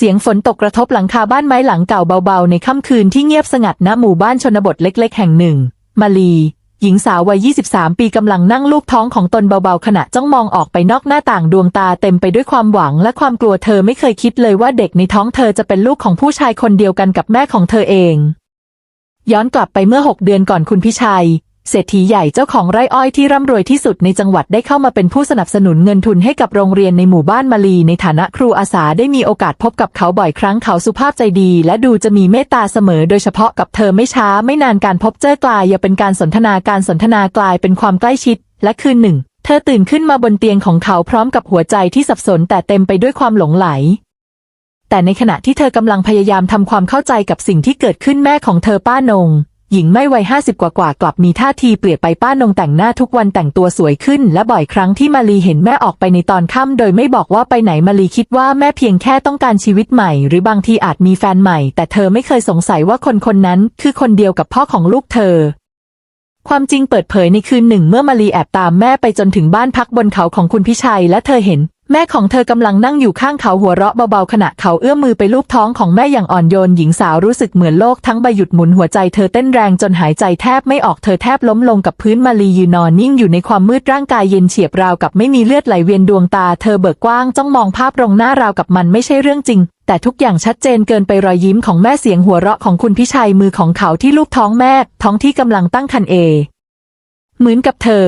เสียงฝนตกกระทบหลังคาบ้านไม้หลังเก่าเบาๆ ในค่ำคืนที่เงียบสงัดณหมู่บ้านชนบทเล็ก ๆ แห่งหนึ่ง มาลี หญิงสาววัย 23 ปีกำลังนั่งลูบท้องของตนเบาๆ ขณะจ้องมองออกไปนอกหน้าต่างดวงตาเต็มไปด้วยความหวังและความกลัวเธอไม่เคยคิดเลยว่าเด็กในท้องเธอจะเป็นลูกของผู้ชายคนเดียวกันกับแม่ของเธอเอง ย้อนกลับไปเมื่อ 6 เดือนก่อนคุณพิชัย เศรษฐีใหญ่เจ้าของไร่อ้อยที่ร่ำรวยที่สุดในจังหวัดได้เข้ามาเป็นผู้สนับสนุนเงินทุนให้กับโรงเรียนในหมู่บ้านมาลีในฐานะครูอาสาได้มีโอกาสพบกับเขาบ่อยครั้งเขาสุภาพใจดี และดูจะมีเมตตาเสมอโดยเฉพาะกับเธอไม่ช้าไม่นานการพบเจอกลายอย่าเป็นการสนทนาการสนทนากลายเป็นความใกล้ชิด และคืนหนึ่ง เธอตื่นขึ้นมาบนเตียงของเขาพร้อมกับหัวใจที่สับสนแต่เต็มไปด้วยความหลงไหลแต่ในขณะที่เธอกำลังพยายามทำความเข้าใจกับสิ่งที่เกิดขึ้นแม่ของเธอป้านง หญิงไม่วัยห้าสิบกว่ากลับมีท่าทีเปลี่ยนไปป้านงแต่งหน้าทุกวันแต่งตัวสวยขึ้น และบ่อยครั้งที่มาลีเห็นแม่ออกไปในตอนค่ำโดยไม่บอกว่าไปไหนมาลีคิดว่าแม่เพียงแค่ต้องการชีวิตใหม่ หรือบางทีอาจมีแฟนใหม่ แต่เธอไม่เคยสงสัยว่าคนคนนั้น คือคนเดียวกับพ่อของลูกเธอความจริงเปิดเผยในคืนหนึ่งเมื่อมาลีแอบตามแม่ไปจนถึงบ้านพักบนเขาของคุณพิชัยและเธอเห็น แม่ของเธอกำลังนั่งอยู่ข้างเขาหัวเราะเบาๆขณะเขาเอื้อมมือไปลูบท้องของแม่อย่างอ่อนโยนหญิงสาวรู้สึกเหมือนโลกทั้งใบหยุดหมุนหัวใจเธอเต้นแรงจนหายใจแทบไม่ออกเธอแทบล้มลงกับพื้นมาลียืนนอนนิ่งอยู่ในความมืดร่างกายเย็นเฉียบราวกับไม่มีเลือดไหลเวียนดวงตาเธอเบิกกว้างจ้องมองภาพตรงหน้าราวกับมันไม่ใช่เรื่องจริงแต่ทุกอย่างชัดเจนเกินไปรอยยิ้มของแม่เสียงหัวเราะของคุณพิชัยมือของเขาที่ลูบท้องแม่ ท้องที่กำลังตั้งครรภ์เอ เหมือนกับเธอ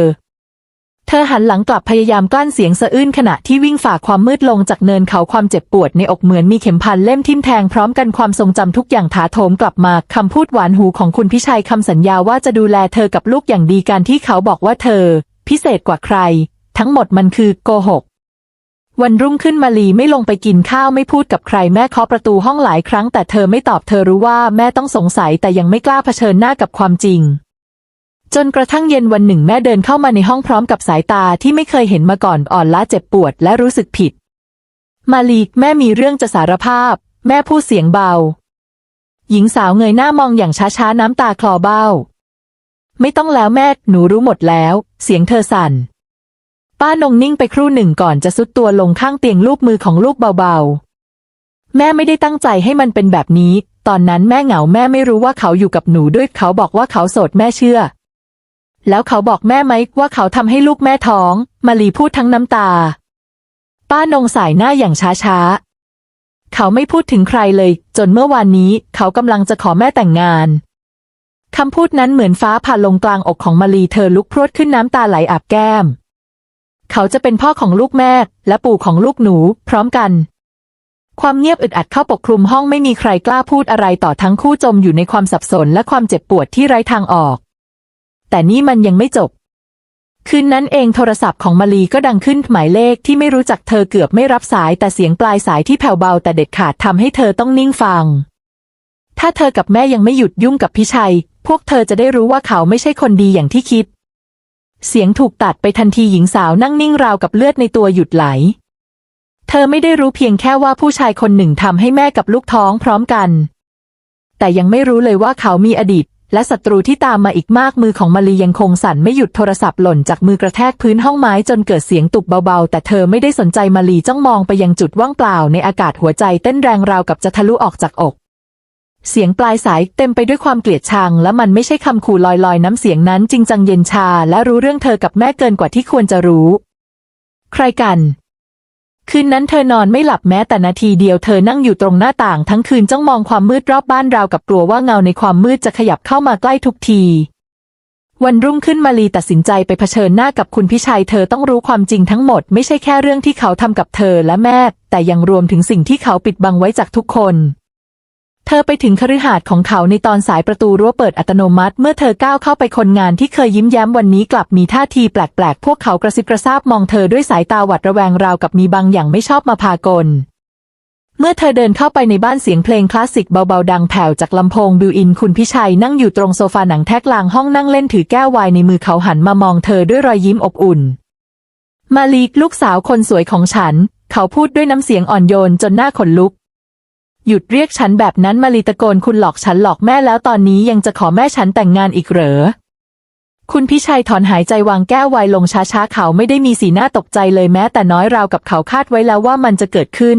เธอหันหลังกลับพยายามกลั้นเสียงสะอื้นขณะที่วิ่งฝ่าความมืดลงจากเนินเขาความเจ็บปวดในอกเหมือนมีเข็มพันเล่มทิ่มแทงพร้อมกันความทรงจำทุกอย่างถาโถมกลับมาคำพูดหวานหูของคุณพิชัยคำสัญญาว่าจะดูแลเธอกับลูกอย่างดีการที่เขาบอกว่าเธอ พิเศษกว่าใคร ทั้งหมดมันคือโกหกวันรุ่งขึ้นมาลีไม่ลงไปกินข้าวไม่พูดกับใครแม่เคาะประตูห้องหลายครั้งแต่เธอไม่ตอบเธอรู้ว่าแม่ต้องสงสัยแต่ยังไม่กล้าเผชิญหน้ากับความจริง จนกระทั่งเย็นวันหนึ่งแม่เดินเข้ามาในห้องพร้อมกับสายตาที่ไม่เคยเห็นมาก่อนอ่อนล้าเจ็บปวดและรู้สึกผิด มาลีแม่มีเรื่องจะสารภาพ แม่พูดเสียงเบา หญิงสาวเงยหน้ามองอย่างช้าๆน้ำตาคลอเบ้า ไม่ต้องแล้วแม่หนูรู้หมดแล้ว เสียงเธอสั่น ป้านงนิ่งไปครู่หนึ่งก่อนจะซุดตัวลงข้างเตียงลูกมือของลูกเบาๆ แม่ไม่ได้ตั้งใจให้มันเป็นแบบนี้ ตอนนั้นแม่เหงาแม่ไม่รู้ว่าเขาอยู่กับหนูด้วยเขาบอกว่าเขาโสดแม่เชื่อ แล้วเขาบอกแม่ไหมว่าเขาทำให้ลูกแม่ท้อง มาลีพูดทั้งน้ำตา ป้านงสายหน้าอย่างช้าๆ เขาไม่พูดถึงใครเลย จนเมื่อวานนี้เขากำลังจะขอแม่แต่งงานคำพูดนั้นเหมือนฟ้าผ่าลงกลางอกของมาลีเธอลุกพรวดขึ้นน้ำตาไหลอาบแก้ม เขาจะเป็นพ่อของลูกแม่ และปู่ของลูกหนู พร้อมกัน ความเงียบอึดอัดเข้าปกคลุมห้องไม่มีใครกล้าพูดอะไรต่อทั้งคู่จมอยู่ในความสับสนและความเจ็บปวดที่ไร้ทางออก แต่นี่มันยังไม่จบ คืนนั้นเองโทรศัพท์ของมาลีก็ดังขึ้นหมายเลขที่ไม่รู้จักเธอเกือบไม่รับสายแต่เสียงปลายสายที่แผ่วเบาแต่เด็ดขาดทำให้เธอต้องนิ่งฟัง ถ้าเธอกับแม่ยังไม่หยุดยุ่งกับพิชัย พวกเธอจะได้รู้ว่าเขาไม่ใช่คนดีอย่างที่คิด เสียงถูกตัดไปทันทีหญิงสาวนั่งนิ่งราวกับเลือดในตัวหยุดไหลเธอไม่ได้รู้เพียงแค่ว่าผู้ชายคนหนึ่งทำให้แม่กับลูกท้องพร้อมกัน แต่ยังไม่รู้เลยว่าเขามีอดีต และศัตรูที่ตามมาอีกมากมือของมาลียังคงสั่นไม่หยุดโทรศัพท์หล่นจากมือกระแทกพื้นห้องไม้จนเกิดเสียงตุบเบาๆ แต่เธอไม่ได้สนใจมาลีจ้องมองไปยังจุดว่างเปล่าในอากาศหัวใจเต้นแรงราวกับจะทะลุออกจากอก เสียงปลายสายเต็มไปด้วยความเกลียดชัง และมันไม่ใช่คำขู่ลอยๆ น้ำเสียงนั้นจริงจังเย็นชา และรู้เรื่องเธอกับแม่เกินกว่าที่ควรจะรู้ ใครกัน คืนนั้นเธอนอนไม่หลับแม้แต่นาทีเดียวเธอนั่งอยู่ตรงหน้าต่างทั้งคืนจ้องมองความมืดรอบบ้านราวกับกลัวว่าเงาในความมืดจะขยับเข้ามาใกล้ทุกทีวันรุ่งขึ้นมาลีตัดสินใจไปเผชิญหน้ากับคุณพิชัยเธอต้องรู้ความจริงทั้งหมดไม่ใช่แค่เรื่องที่เขาทำกับเธอและแม่ แต่ยังรวมถึงสิ่งที่เขาปิดบังไว้จากทุกคน เธอไปถึงคฤหาสน์ของเขาในตอนสายประตูรั้วเปิดอัตโนมัติ เมื่อเธอก้าวเข้าไปคนงานที่เคยยิ้มแย้มวันนี้กลับมีท่าทีแปลกๆ พวกเขากระซิบกระซาบมองเธอด้วยสายตาหวัดระแวงราวกับมีบางอย่างไม่ชอบมาพากลเมื่อเธอเดินเข้าไปในบ้านเสียงเพลงคลาสสิกเบาๆดังแผ่วจากลำโพงบิวอินคุณพิชัยนั่งอยู่ตรงโซฟาหนังแท็กลางห้องนั่งเล่นถือแก้วไวน์ในมือเขาหันมามองเธอด้วยรอยยิ้มอบอุ่น มาลีกลูกสาวคนสวยของฉัน เขาพูดด้วยน้ำเสียงอ่อนโยนจนหน้าขนลุก หยุดเรียกฉันแบบนั้นมาลีตะโกนคุณหลอกฉันหลอกแม่แล้วตอนนี้ยังจะขอแม่ฉันแต่งงานอีกเหรอ คุณพิชัยถอนหายใจวางแก้วไวน์ลงช้าๆเขาไม่ได้มีสีหน้าตกใจเลยแม้แต่น้อยราวกับเขาคาดไว้แล้วว่ามันจะเกิดขึ้น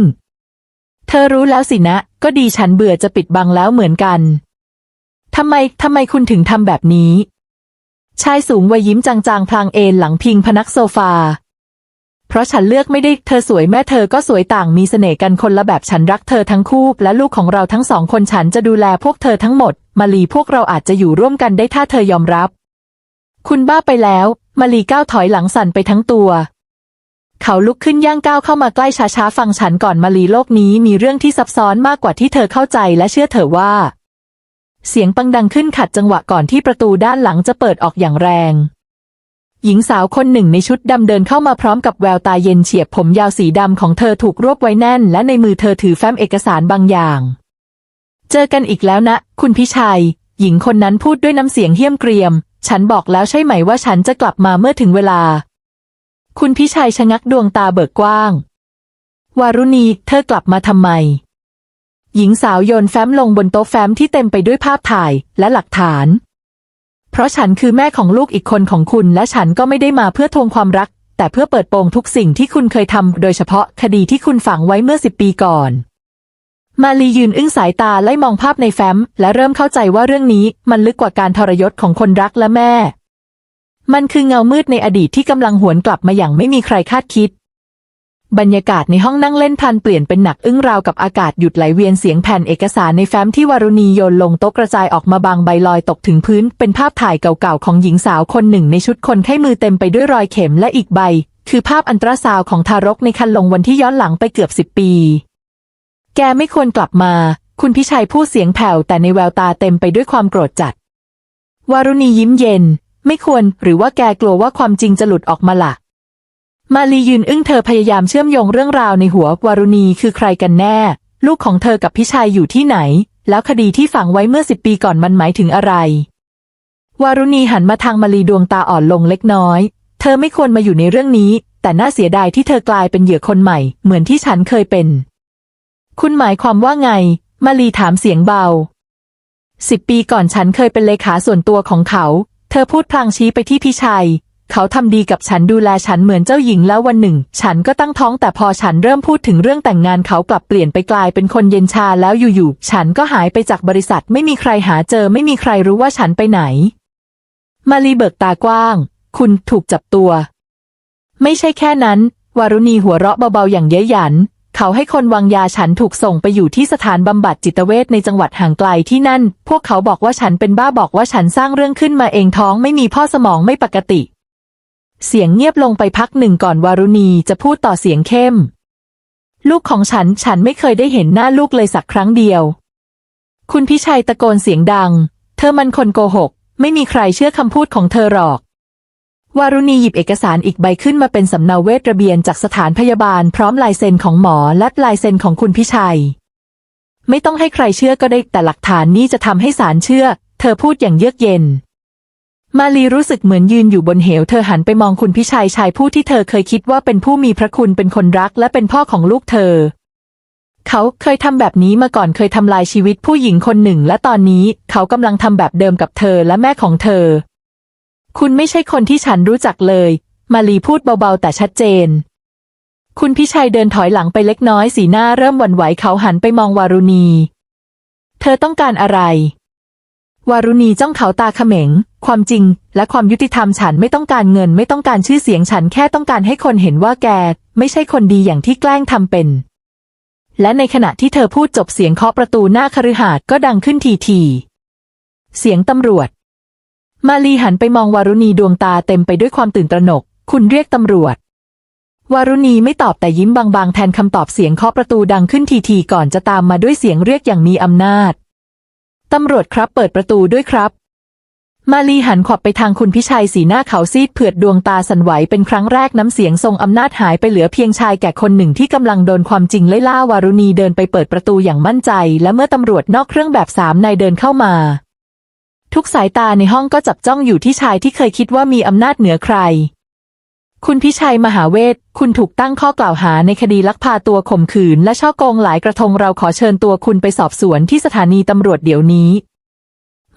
เธอรู้แล้วสินะ ก็ดีฉันเบื่อจะปิดบังแล้วเหมือนกันทำไมทำไมคุณถึงทำแบบนี้ ชายสูงวัยยิ้มจางๆ พลางเอนหลังพิงพนักโซฟา เพราะฉันเลือกไม่ได้เธอสวยแม่เธอก็สวยต่างมีเสน่ห์กันคนละแบบฉันรักเธอทั้งคู่ และลูกของเราทั้งสองคนฉันจะดูแลพวกเธอทั้งหมด มาลีพวกเราอาจจะอยู่ร่วมกันได้ถ้าเธอยอมรับ คุณบ้าไปแล้ว มาลีก้าวถอยหลังสั่นไปทั้งตัว เขาลุกขึ้นย่างก้าวเข้ามาใกล้ช้าๆฟังฉันก่อนมาลีโลกนี้มีเรื่องที่ซับซ้อนมากกว่าที่เธอเข้าใจและเชื่อเถอว่า เสียงปังดังขึ้นขัดจังหวะก่อนที่ประตูด้านหลังจะเปิดออกอย่างแรง หญิงสาวคนหนึ่งในชุดดำเดินเข้ามาพร้อมกับแววตาเย็นเฉียบผมยาวสีดำของเธอถูกรวบไว้แน่น และในมือเธอถือแฟ้มเอกสารบางอย่าง เจอกันอีกแล้วนะ คุณพิชัย หญิงคนนั้นพูดด้วยน้ำเสียงเหี้ยมเกรียม ฉันบอกแล้วใช่ไหมว่าฉันจะกลับมาเมื่อถึงเวลา คุณพิชัยชะงักดวงตาเบิกกว้าง วารุณี เธอกลับมาทำไม หญิงสาวโยนแฟ้มลงบนโต๊ะแฟ้มที่เต็มไปด้วยภาพถ่ายและหลักฐาน เพราะฉันคือแม่ของลูกอีกคนของคุณ และฉันก็ไม่ได้มาเพื่อทวงความรัก แต่เพื่อเปิดโปงทุกสิ่งที่คุณเคยทำโดยเฉพาะคดีที่คุณฝังไว้เมื่อสิบปีก่อน มาลียืนอึ้งสายตาไล่มองภาพในแฟ้ม และเริ่มเข้าใจว่าเรื่องนี้มันลึกกว่าการทรยศของคนรักและแม่ มันคือเงามืดในอดีตที่กำลังหวนกลับมาอย่างไม่มีใครคาดคิด บรรยากาศในห้องนั่งเล่นพลันเปลี่ยนเป็นหนักอึ้งราวกับอากาศหยุดไหลเวียนเสียงแผ่นเอกสารในแฟ้มที่วารุณีโยนลงโต๊ะกระจายออกมาบางใบลอยตกถึงพื้น เป็นภาพถ่ายเก่าๆของหญิงสาวคนหนึ่งในชุดคนไข้มือเต็มไปด้วยรอยเข็มและอีกใบ คือภาพอันตราซาวของทารกในคันลงวันที่ย้อนหลังไปเกือบสิบปี แกไม่ควรกลับมา คุณพิชัยพูดเสียงแผ่วแต่ในแววตาเต็มไปด้วยความโกรธจัด วารุณียิ้มเย็น ไม่ควร หรือว่าแกกลัวว่าความจริงจะหลุดออกมาละ่ะ มาลียืนอึ้งเธอพยายามเชื่อมโยงเรื่องราวในหัววารุณีคือใครกันแน่ ลูกของเธอกับพิชัยอยู่ที่ไหน แล้วคดีที่ฝังไว้เมื่อสิบปีก่อนมันหมายถึงอะไร วารุณีหันมาทางมาลีดวงตาอ่อนลงเล็กน้อย เธอไม่ควรมาอยู่ในเรื่องนี้ แต่น่าเสียดายที่เธอกลายเป็นเหยื่อคนใหม่ เหมือนที่ฉันเคยเป็น คุณหมายความว่าไง มาลีถามเสียงเบาสิบปีก่อนฉันเคยเป็นเลขาส่วนตัวของเขา เธอพูดพลางชี้ไปที่พี่ชัย เขาทำดีกับฉันดูแลฉันเหมือนเจ้าหญิงแล้ววันหนึ่ง ฉันก็ตั้งท้องแต่พอฉันเริ่มพูดถึงเรื่องแต่งงานเขากลับเปลี่ยนไปกลายเป็นคนเย็นชาแล้วอยู่ๆฉันก็หายไปจากบริษัทไม่มีใครหาเจอไม่มีใครรู้ว่าฉันไปไหน มาลีเบิกตากว้าง คุณถูกจับตัว ไม่ใช่แค่นั้น วารุณีหัวเราะเบาๆอย่างเย้ยหยันเขาให้คนวางยาฉันถูกส่งไปอยู่ที่สถานบำบัดจิตเวชในจังหวัดห่างไกลที่นั่น พวกเขาบอกว่าฉันเป็นบ้าบอกว่าฉันสร้างเรื่องขึ้นมาเองท้องไม่มีพ่อสมองไม่ปกติ เสียงเงียบลงไปพักหนึ่งก่อนวารุณีจะพูดต่อเสียงเข้ม ลูกของฉันฉันไม่เคยได้เห็นหน้าลูกเลยสักครั้งเดียว คุณพิชัยตะโกนเสียงดัง เธอมันคนโกหก ไม่มีใครเชื่อคำพูดของเธอหรอก วารุณีหยิบเอกสารอีกใบขึ้นมาเป็นสำเนาเวทระเบียนจากสถานพยาบาลพร้อมลายเซ็นของหมอและลายเซ็นของคุณพิชัย ไม่ต้องให้ใครเชื่อก็ได้แต่หลักฐานนี้จะทำให้ศาลเชื่อ เธอพูดอย่างเยือกเย็น มาลีรู้สึกเหมือนยืนอยู่บนเหว เธอหันไปมองคุณพิชัยชายผู้ที่เธอเคยคิดว่าเป็นผู้มีพระคุณเป็นคนรักและเป็นพ่อของลูกเธอ เขาเคยทำแบบนี้มาก่อนเคยทำลายชีวิตผู้หญิงคนหนึ่ง และตอนนี้เขากำลังทำแบบเดิมกับเธอและแม่ของเธอ คุณไม่ใช่คนที่ฉันรู้จักเลย มาลีพูดเบาๆแต่ชัดเจน คุณพิชัยเดินถอยหลังไปเล็กน้อยสีหน้าเริ่มหวั่นไหวเขาหันไปมองวารุณี เธอต้องการอะไร วารุณีจ้องเขาตาเขม็ง ความจริง และความยุติธรรมฉันไม่ต้องการเงินไม่ต้องการชื่อเสียงฉันแค่ต้องการให้คนเห็นว่าแก ไม่ใช่คนดีอย่างที่แกล้งทำเป็น และในขณะที่เธอพูดจบเสียงเคาะประตูหน้าคฤหาสน์ก็ดังขึ้นทีทีเสียงตำรวจ มาลีหันไปมองวารุณีดวงตาเต็มไปด้วยความตื่นตระหนก คุณเรียกตำรวจ วารุณีไม่ตอบแต่ยิ้มบางๆ แทนคำตอบเสียงเคาะประตูดังขึ้นทีๆก่อนจะตามมาด้วยเสียงเรียกอย่างมีอำนาจ ตำรวจครับเปิดประตูด้วยครับ มาลีหันขวับไปทางคุณพิชัยสีหน้าเขาซีดเผือดดวงตาสันไหวเป็นครั้งแรกน้ำเสียงทรงอำนาจหายไปเหลือเพียงชายแก่คนหนึ่งที่กำลังโดนความจริงไล่ล่าวารุณีเดินไปเปิดประตูอย่างมั่นใจ และเมื่อตำรวจนอกเครื่องแบบสามนายเดินเข้ามาทุกสายตาในห้องก็จับจ้องอยู่ที่ชายที่เคยคิดว่ามีอำนาจเหนือใคร คุณพิชัยมหาเวทคุณถูกตั้งข้อกล่าวหาในคดีลักพาตัวข่มขืน และช่อโกงหลายกระทงเราขอเชิญตัวคุณไปสอบสวนที่สถานีตำรวจเดี๋ยวนี้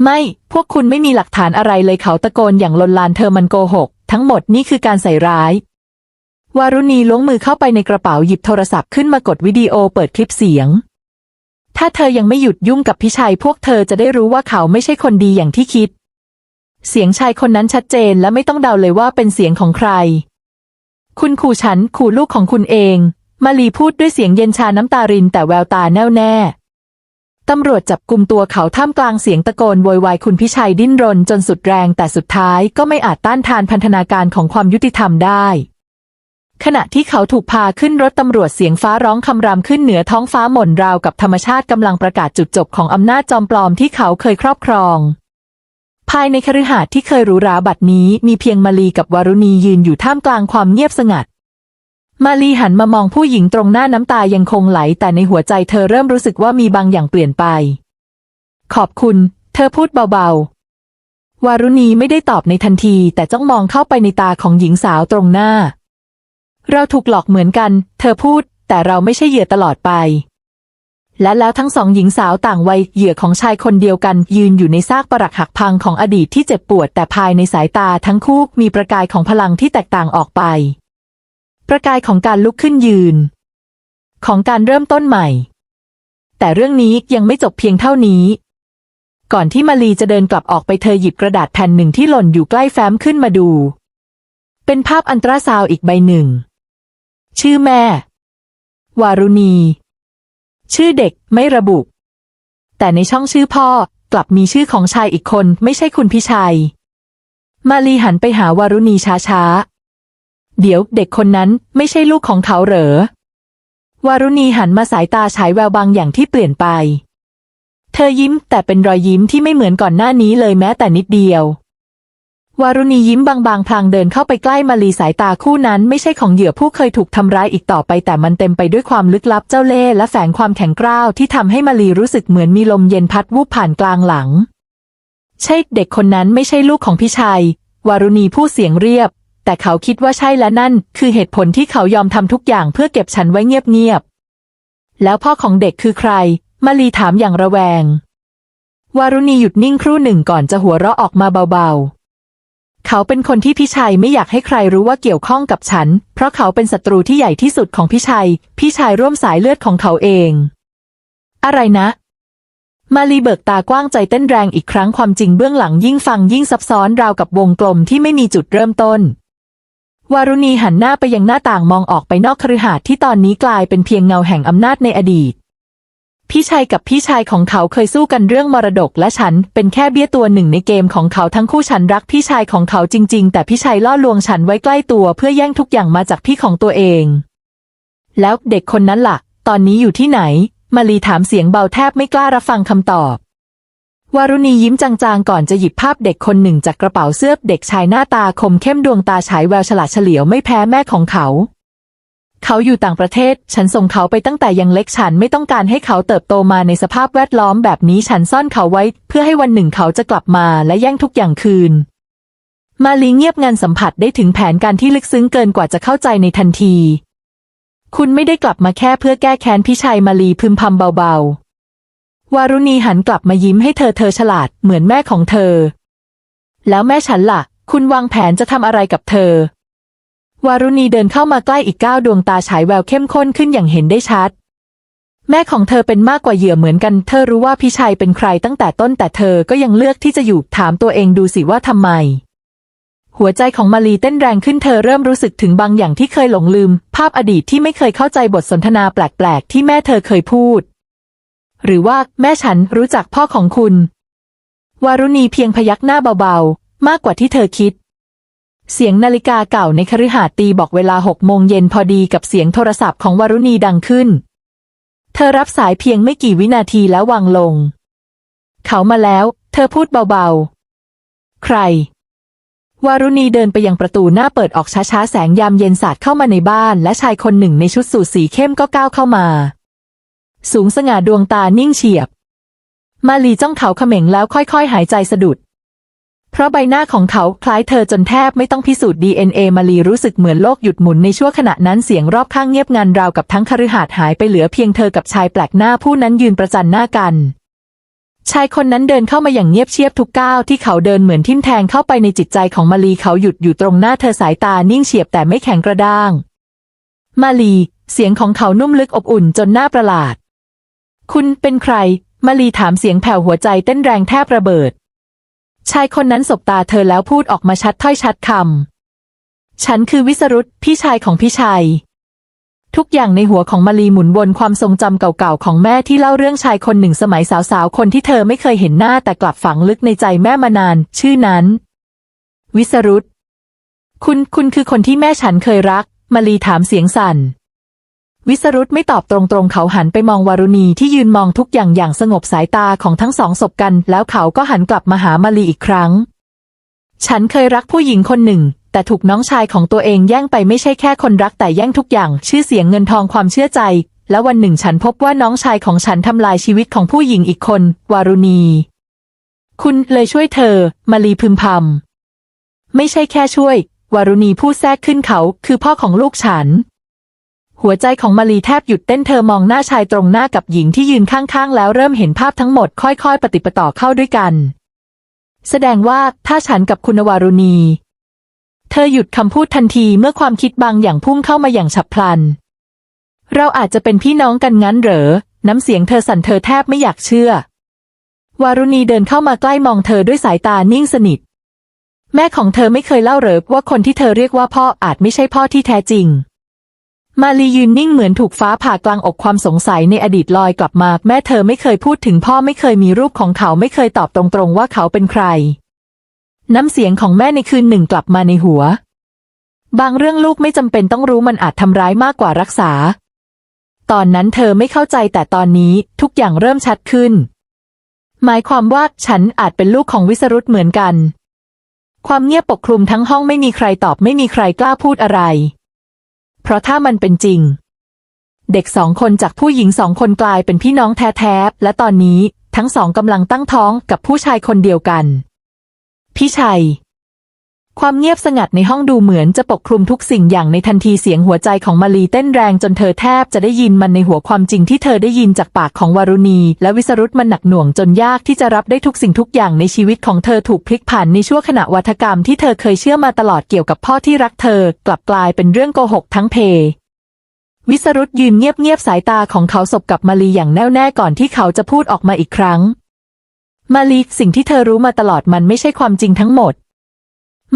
ไม่ พวกคุณไม่มีหลักฐานอะไรเลยเขาตะโกนอย่างลนลานเธอมันโกหก ทั้งหมดนี่คือการใส่ร้าย วารุณีล้วงมือเข้าไปในกระเป๋าหยิบโทรศัพท์ขึ้นมากดวิดีโอเปิดคลิปเสียง ถ้าเธอยังไม่หยุดยุ่งกับพี่ชัยพวกเธอจะได้รู้ว่าเขาไม่ใช่คนดีอย่างที่คิด เสียงชายคนนั้นชัดเจนและไม่ต้องเดาเลยว่าเป็นเสียงของใคร คุณขู่ฉันขู่ลูกของคุณเอง มาลีพูดด้วยเสียงเย็นชาน้ำตารินแต่แววตาแน่วแน่ตำรวจจับกลุ่มตัวเขาท่ามกลางเสียงตะโกนโวยวายคุณพิชัยดิ้นรนจนสุดแรงแต่สุดท้ายก็ไม่อาจต้านทานพันธนาการของความยุติธรรมได้ ขณะที่เขาถูกพาขึ้นรถตำรวจเสียงฟ้าร้องคำรามขึ้นเหนือท้องฟ้าหม่นราวกับธรรมชาติกำลังประกาศจุดจบของอำนาจจอมปลอมที่เขาเคยครอบครองายในคฤหาสน์ที่เคยหรูหราบัดนี้มีเพียงมาลีกับวารุณียืนอยู่ท่ามกลางความเงียบสงัด มาลีหันมามองผู้หญิงตรงหน้าน้ำตายังคงไหล แต่ในหัวใจเธอเริ่มรู้สึกว่ามีบางอย่างเปลี่ยนไป ขอบคุณ เธอพูดเบาๆ วารุณีไม่ได้ตอบในทันที แต่จ้องมองเข้าไปในตาของหญิงสาวตรงหน้า เราถูกหลอกเหมือนกัน เธอพูด แต่เราไม่ใช่เหยื่อตลอดไป และแล้วทั้งสองหญิงสาวต่างวัยเหยื่อของชายคนเดียวกัน ยืนอยู่ในซากปรักหักพังของอดีตที่เจ็บปวด แต่ภายในสายตาทั้งคู่มีประกายของพลังที่แตกต่างออกไป ประกายของการลุกขึ้นยืน ของการเริ่มต้นใหม่ แต่เรื่องนี้ยังไม่จบเพียงเท่านี้ ก่อนที่มาลีจะเดินกลับออกไปเธอหยิบกระดาษแผ่นหนึ่งที่หล่นอยู่ใกล้แฟ้มขึ้นมาดู เป็นภาพอันตราซาวอีกใบหนึ่ง ชื่อแม่ วารุณี ชื่อเด็กไม่ระบุ แต่ในช่องชื่อพ่อกลับมีชื่อของชายอีกคนไม่ใช่คุณพิชัย มาลีหันไปหาวารุณีช้าๆ เดี๋ยวเด็กคนนั้นไม่ใช่ลูกของเขาเหรอ วารุณีหันมาสายตาฉายแววบางอย่างที่เปลี่ยนไป เธอยิ้มแต่เป็นรอยยิ้มที่ไม่เหมือนก่อนหน้านี้เลยแม้แต่นิดเดียว วารุณียิ้มบางๆพลางเดินเข้าไปใกล้มาลีสายตาคู่นั้นไม่ใช่ของเหยื่อผู้เคยถูกทำร้ายอีกต่อไป แต่มันเต็มไปด้วยความลึกลับเจ้าเล่ห์และแฝงความแข็งกร้าวที่ทำให้มาลีรู้สึกเหมือนมีลมเย็นพัดวูบผ่านกลางหลัง ใช่เด็กคนนั้นไม่ใช่ลูกของพี่ชัย วารุณีพูดเสียงเรียบ แต่เขาคิดว่าใช่และนั่น คือเหตุผลที่เขายอมทำทุกอย่างเพื่อเก็บฉันไว้เงียบๆแล้วพ่อของเด็กคือใคร มาลีถามอย่างระแวง วารุณีหยุดนิ่งครู่หนึ่งก่อนจะหัวเราะออกมาเบาๆ เขาเป็นคนที่พี่ชัยไม่อยากให้ใครรู้ว่าเกี่ยวข้องกับฉัน เพราะเขาเป็นศัตรูที่ใหญ่ที่สุดของพี่ชัย พี่ชายร่วมสายเลือดของเขาเอง อะไรนะ มาลีเบิกตากว้างใจเต้นแรงอีกครั้งความจริงเบื้องหลังยิ่งฟังยิ่งซับซ้อนราวกับวงกลมที่ไม่มีจุดเริ่มต้น วารุณีหันหน้าไปยังหน้าต่างมองออกไปนอกคฤหาสน์ที่ตอนนี้กลายเป็นเพียงเงาแห่งอำนาจในอดีต พี่ชายกับพี่ชายของเขาเคยสู้กันเรื่องมรดกและฉันเป็นแค่เบี้ยตัวหนึ่งในเกมของเขาทั้งคู่ฉันรักพี่ชายของเขาจริง ๆ แต่พี่ชายล่อลวงฉันไว้ใกล้ตัวเพื่อแย่งทุกอย่างมาจากพี่ของตัวเอง แล้วเด็กคนนั้นล่ะ ตอนนี้อยู่ที่ไหน มาลีถามเสียงเบาแทบไม่กล้ารับฟังคำตอบวารุณียิ้มจางๆ ก่อนจะหยิบภาพเด็กคนหนึ่งจากกระเป๋าเสื้อเด็กชายหน้าตาคมเข้มดวงตาฉายแววฉลาดเฉลียวไม่แพ้แม่ของเขา เขาอยู่ต่างประเทศ ฉันส่งเขาไปตั้งแต่ยังเล็กฉันไม่ต้องการให้เขาเติบโตมาในสภาพแวดล้อมแบบนี้ฉันซ่อนเขาไว้ เพื่อให้วันหนึ่งเขาจะกลับมาและแย่งทุกอย่างคืน มาลีเงียบงันสัมผัสได้ถึงแผนการที่ลึกซึ้งเกินกว่าจะเข้าใจในทันที คุณไม่ได้กลับมาแค่เพื่อแก้แค้นพี่ชัยมาลีพึมพำเบาๆ วารุณีหันกลับมายิ้มให้เธอเธอฉลาดเหมือนแม่ของเธอ แล้วแม่ฉันล่ะ คุณวางแผนจะทำอะไรกับเธอ วารุณีเดินเข้ามาใกล้อีกก้าวดวงตาฉายแววเข้มข้นขึ้นอย่างเห็นได้ชัด แม่ของเธอเป็นมากกว่าเหยื่อเหมือนกัน เธอรู้ว่าพี่ชัยเป็นใครตั้งแต่ต้นแต่เธอก็ยังเลือกที่จะอยู่ถามตัวเองดูสิว่าทำไม หัวใจของมาลีเต้นแรงขึ้นเธอเริ่มรู้สึกถึงบางอย่างที่เคยหลงลืม ภาพอดีตที่ไม่เคยเข้าใจบทสนทนาแปลกๆ ที่แม่เธอเคยพูด หรือว่าแม่ฉันรู้จักพ่อของคุณ วารุณีเพียงพยักหน้าเบาๆ มากกว่าที่เธอคิด เสียงนาฬิกาเก่าในคฤหาสน์ตีบอกเวลาหกโมงเย็นพอดีกับเสียงโทรศัพท์ของวารุณีดังขึ้น เธอรับสายเพียงไม่กี่วินาทีแล้ววางลง เขามาแล้ว เธอพูดเบาๆ ใคร วารุณีเดินไปยังประตูหน้าเปิดออกช้าๆ แสงยามเย็นสาดเข้ามาในบ้าน และชายคนหนึ่งในชุดสูทสีเข้มก็ก้าวเข้ามา สูงสง่าดวงตานิ่งเฉียบ มาลีจ้องเขาเขม็งแล้วค่อยๆ หายใจสะดุด เพราะใบหน้าของเขาคล้ายเธอจนแทบไม่ต้องพิสูจน์ DNA มาลีรู้สึกเหมือนโลกหยุดหมุนในชั่วขณะนั้นเสียงรอบข้างเงียบงันราวกับทั้งคฤหาสน์หายไปเหลือเพียงเธอกับชายแปลกหน้าผู้นั้นยืนประจันหน้ากัน ชายคนนั้นเดินเข้ามาอย่างเงียบเชียบทุกก้าวที่เขาเดินเหมือนทิ่มแทงเข้าไปในจิตใจของมาลีเขาหยุดอยู่ตรงหน้าเธอสายตานิ่งเฉียบแต่ไม่แข็งกระด้าง มาลี เสียงของเขานุ่มลึกอบอุ่นจนน่าประหลาด คุณเป็นใคร มาลีถามเสียงแผ่วหัวใจเต้นแรงแทบระเบิด ชายคนนั้นสบตาเธอแล้วพูดออกมาชัดถ้อยชัดคำ ฉันคือวิสรุตพี่ชายของพี่ชัย ทุกอย่างในหัวของมาลีหมุนวนความทรงจำเก่าๆของแม่ที่เล่าเรื่องชายคนหนึ่งสมัยสาวๆ คนที่เธอไม่เคยเห็นหน้าแต่กลับฝังลึกในใจแม่มานาน ชื่อนั้น วิสรุตคุณ คุณคือคนที่แม่ฉันเคยรัก มาลีถามเสียงสั่น วิสรุตไม่ตอบตรงๆ เขาหันไปมองวารุณีที่ยืนมองทุกอย่างอย่างสงบสายตาของทั้งสองสบกัน แล้วเขาก็หันกลับมาหามาลีอีกครั้ง ฉันเคยรักผู้หญิงคนหนึ่ง แต่ถูกน้องชายของตัวเองแย่งไปไม่ใช่แค่คนรักแต่แย่งทุกอย่าง ชื่อเสียงเงินทองความเชื่อใจ แล้ววันหนึ่งฉันพบว่าน้องชายของฉันทำลายชีวิตของผู้หญิงอีกคน วารุณี คุณเลยช่วยเธอ มาลีพึมพำไม่ใช่แค่ช่วย วารุณีพูดแทรกขึ้นเขา คือพ่อของลูกฉัน หัวใจของมาลีแทบหยุดเต้นเธอมองหน้าชายตรงหน้ากับหญิงที่ยืนข้างๆ แล้วเริ่มเห็นภาพทั้งหมดค่อยๆ ปฏิปต่อเข้าด้วยกัน แสดงว่าถ้าฉันกับคุณวารุณี เธอหยุดคำพูดทันทีเมื่อความคิดบางอย่างพุ่งเข้ามาอย่างฉับพลัน เราอาจจะเป็นพี่น้องกันงั้นเหรอ น้ำเสียงเธอสั่นเธอแทบไม่อยากเชื่อ วารุณีเดินเข้ามาใกล้มองเธอด้วยสายตานิ่งสนิท แม่ของเธอไม่เคยเล่าเหรอว่าคนที่เธอเรียกว่าพ่ออาจไม่ใช่พ่อที่แท้จริง มาลียืนนิ่งเหมือนถูกฟ้าผ่ากลางอกความสงสัยในอดีตลอยกลับมา แม่เธอไม่เคยพูดถึงพ่อไม่เคยมีรูปของเขาไม่เคยตอบตรงๆว่าเขาเป็นใคร น้ำเสียงของแม่ในคืนหนึ่งกลับมาในหัว บางเรื่องลูกไม่จำเป็นต้องรู้มันอาจทำร้ายมากกว่ารักษา ตอนนั้นเธอไม่เข้าใจแต่ตอนนี้ทุกอย่างเริ่มชัดขึ้น หมายความว่าฉันอาจเป็นลูกของวิสรุตเหมือนกัน ความเงียบปกคลุมทั้งห้องไม่มีใครตอบไม่มีใครกล้าพูดอะไร เพราะถ้ามันเป็นจริง เด็กสองคนจากผู้หญิงสองคนกลายเป็นพี่น้องแท้ๆ และตอนนี้ทั้งสองกำลังตั้งท้องกับผู้ชายคนเดียวกัน พี่ชัย ความเงียบสงัดในห้องดูเหมือนจะปกคลุมทุกสิ่งอย่างในทันทีเสียงหัวใจของมาลีเต้นแรงจนเธอแทบจะได้ยินมันในหัวความจริงที่เธอได้ยินจากปากของวารุณี และวิสรุตมันหนักหน่วงจนยากที่จะรับได้ทุกสิ่งทุกอย่างในชีวิตของเธอถูกพลิกผันในชั่วขณะวัฒกรรมที่เธอเคยเชื่อมาตลอดเกี่ยวกับพ่อที่รักเธอ กลับกลายเป็นเรื่องโกหกทั้งเพวิสรุตยืนเงียบๆสายตาของเขาสบกับมาลีอย่างแน่วแน่ก่อนที่เขาจะพูดออกมาอีกครั้ง มาลีสิ่งที่เธอรู้มาตลอดมันไม่ใช่ความจริงทั้งหมด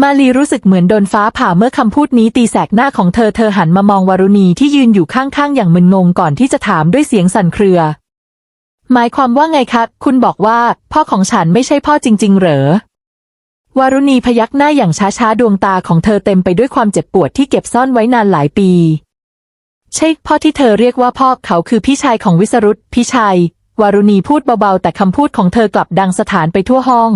มาลีรู้สึกเหมือนโดนฟ้าผ่าเมื่อคำพูดนี้ตีแสกหน้าของเธอเธอหันมามองวารุณีที่ยืนอยู่ข้างๆ อย่างมึนงงก่อนที่จะถามด้วยเสียงสั่นเครือ หมายความว่าไงคะ คุณบอกว่า พ่อของฉันไม่ใช่พ่อจริง ๆ เหรอ วารุณีพยักหน้าอย่างช้าๆ ดวงตาของเธอเต็มไปด้วยความเจ็บปวดที่เก็บซ่อนไว้นานหลายปี ใช่พ่อที่เธอเรียกว่าพ่อเขาคือพี่ชายของวิสรุตพี่ชายวารุณีพูดเบาๆ แต่คำพูดของเธอกลับดังสถานไปทั่วห้อง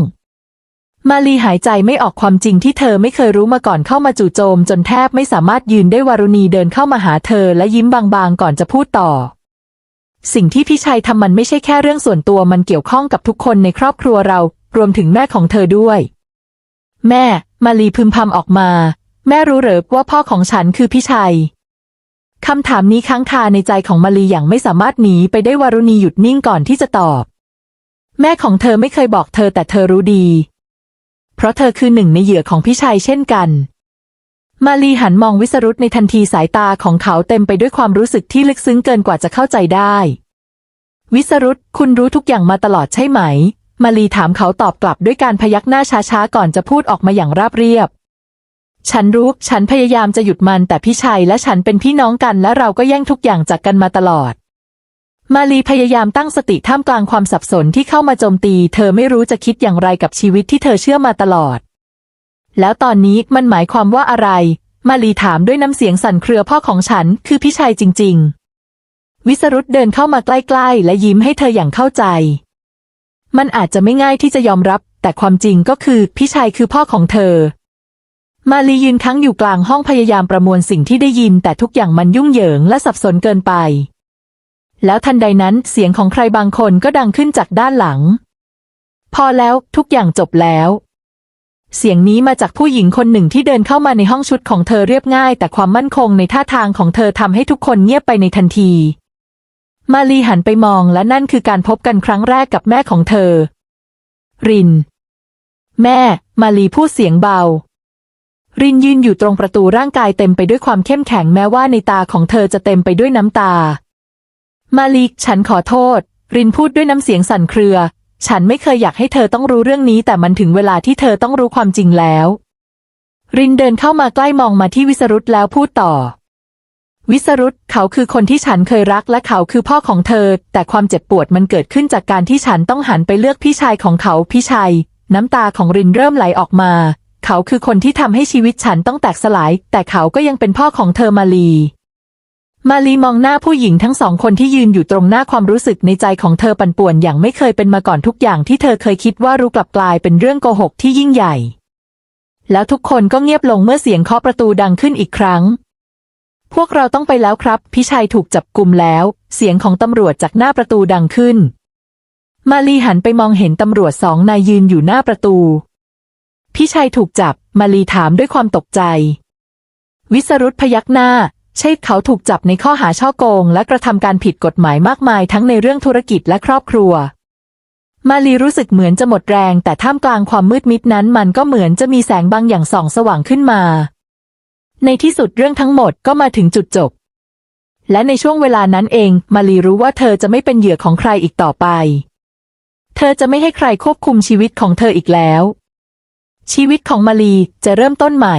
มาลีหายใจไม่ออกความจริงที่เธอไม่เคยรู้มาก่อนเข้ามาจู่โจม จนแทบไม่สามารถยืนได้วารุณีเดินเข้ามาหาเธอและยิ้มบางๆ ก่อนจะพูดต่อ สิ่งที่พี่ชัยทำมันไม่ใช่แค่เรื่องส่วนตัวมันเกี่ยวข้องกับทุกคนในครอบครัวเรา รวมถึงแม่ของเธอด้วย แม่ มาลีพึมพำออกมา แม่รู้เหรอว่าพ่อของฉันคือพี่ชัยคำถามนี้ค้างคาในใจของมาลีอย่างไม่สามารถหนีไปได้วารุณีหยุดนิ่งก่อนที่จะตอบ แม่ของเธอไม่เคยบอกเธอแต่เธอรู้ดี ราะเธอคือหนึ่งในเหยื่อของพี่ชัยเช่นกัน มาลีหันมองวิสรุตในทันทีสายตาของเขาเต็มไปด้วยความรู้สึกที่ลึกซึ้งเกินกว่าจะเข้าใจได้ วิสรุตคุณรู้ทุกอย่างมาตลอดใช่ไหม มาลีถามเขาตอบกลับด้วยการพยักหน้าช้าๆก่อนจะพูดออกมาอย่างราบเรียบ ฉันรู้ ฉันพยายามจะหยุดมันแต่พี่ชัยและฉันเป็นพี่น้องกันและเราก็แย่งทุกอย่างจากกันมาตลอด มาลีพยายามตั้งสติท่ามกลางความสับสนที่เข้ามาโจมตี เธอไม่รู้จะคิดอย่างไรกับชีวิตที่เธอเชื่อมาตลอด แล้วตอนนี้มันหมายความว่าอะไร มาลีถามด้วยน้ำเสียงสั่นเครือพ่อของฉัน คือพี่ชัยจริง ๆ วิสรุตเดินเข้ามาใกล้ๆ และยิ้มให้เธออย่างเข้าใจ มันอาจจะไม่ง่ายที่จะยอมรับ แต่ความจริงก็คือพี่ชัยคือพ่อของเธอ มาลียืนค้างอยู่กลางห้องพยายามประมวลสิ่งที่ได้ยิน แต่ทุกอย่างมันยุ่งเหยิงและสับสนเกินไป แล้วทันใดนั้นเสียงของใครบางคนก็ดังขึ้นจากด้านหลัง พอแล้วทุกอย่างจบแล้ว เสียงนี้มาจากผู้หญิงคนหนึ่งที่เดินเข้ามาในห้องชุดของเธอเรียบง่าย แต่ความมั่นคงในท่าทางของเธอทำให้ทุกคนเงียบไปในทันที มาลีหันไปมองและนั่นคือการพบกันครั้งแรกกับแม่ของเธอ ริน แม่ มาลีพูดเสียงเบารินยืนอยู่ตรงประตูร่างกายเต็มไปด้วยความเข้มแข็งแม้ว่าในตาของเธอจะเต็มไปด้วยน้ำตา มาลีฉันขอโทษ รินพูดด้วยน้ำเสียงสั่นเครือ ฉันไม่เคยอยากให้เธอต้องรู้เรื่องนี้ แต่มันถึงเวลาที่เธอต้องรู้ความจริงแล้ว รินเดินเข้ามาใกล้มองมาที่วิสรุตแล้วพูดต่อ วิสรุตเขาคือคนที่ฉันเคยรักและเขาคือพ่อของเธอ แต่ความเจ็บปวดมันเกิดขึ้นจากการที่ฉันต้องหันไปเลือกพี่ชายของเขาพี่ชายน้ำตาของรินเริ่มไหลออกมา เขาคือคนที่ทำให้ชีวิตฉันต้องแตกสลาย แต่เขาก็ยังเป็นพ่อของเธอมาลี มาลีมองหน้าผู้หญิงทั้งสองคนที่ยืนอยู่ตรงหน้าความรู้สึกในใจของเธอปั่นป่วนอย่างไม่เคยเป็นมาก่อนทุกอย่างที่เธอเคยคิดว่ารู้กลับกลายเป็นเรื่องโกหกที่ยิ่งใหญ่ แล้วทุกคนก็เงียบลงเมื่อเสียงเคาะประตูดังขึ้นอีกครั้ง พวกเราต้องไปแล้วครับพี่ชัยถูกจับกลุมแล้ว เสียงของตำรวจจากหน้าประตูดังขึ้น มาลีหันไปมองเห็นตำรวจสองนายยืนอยู่หน้าประตูพี่ชัยถูกจับ มาลีถามด้วยความตกใจ วิสรุตพยักหน้า ใช่เขาถูกจับในข้อหาช่อโกง และกระทำการผิดกฎหมายมากมายทั้งในเรื่องธุรกิจและครอบครัว มาลีรู้สึกเหมือนจะหมดแรง แต่ท่ามกลางความมืดมิดนั้น มันก็เหมือนจะมีแสงบางอย่างส่องสว่างขึ้นมา ในที่สุดเรื่องทั้งหมดก็มาถึงจุดจบ และในช่วงเวลานั้นเอง มาลีรู้ว่าเธอจะไม่เป็นเหยื่อของใครอีกต่อไป เธอจะไม่ให้ใครควบคุมชีวิตของเธออีกแล้ว ชีวิตของมาลีจะเริ่มต้นใหม่